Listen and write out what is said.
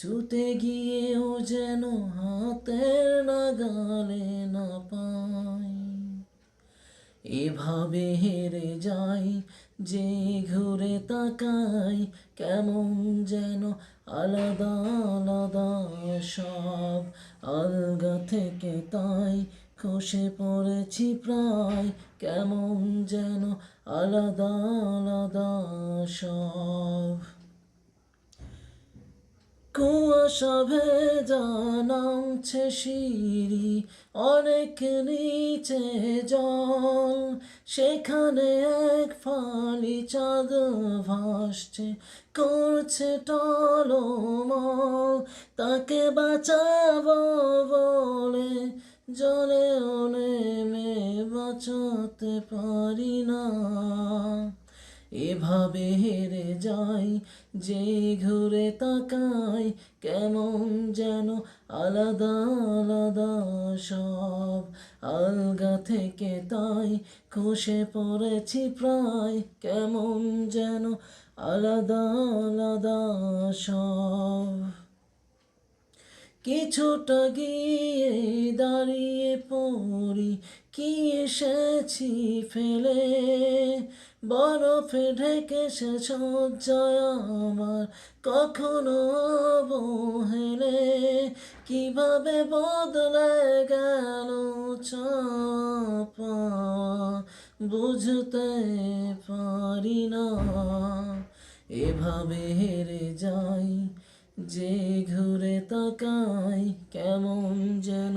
ছুতে গিয়েও যেন হাতের নাগালে না পাই এভাবে হেরে যাই, যে ঘুরে তাকাই, কেমন যেন আলাদা আলাদা সব আলগা থেকে তাই খসে পড়েছি প্রায়, কেমন যেন আলাদা আলাদা কুয়াশা ভেজা নামছে সিঁড়ি, অনেক নিচে জল। সেখানে এক ফালি চাঁদ ভাসছে, করছে টলমল। তাকে বাঁচাবো বলে জলে নেমে বাঁচাতে পারি না। এভাবে হেরে যাই, যে ঘুরে তাকাই, কেমন যেন আলাদা আলাদা সব। আলগা থেকে তাই খসে পড়েছি প্রায়, কেমন যেন আলাদা আলাদা সব। কিছুটা গিয়ে দাঁড়িয়ে পড়ি, কি এসেছি ফেলে? বরফে ঢেকে সে সজ্জায় আমার কখনো অবহেলে কীভাবে বদলে গেল চাপা, বুঝতে পারি না। এভাবে হেরে যাই, যে ঘুরে তাকাই, কেমন যেন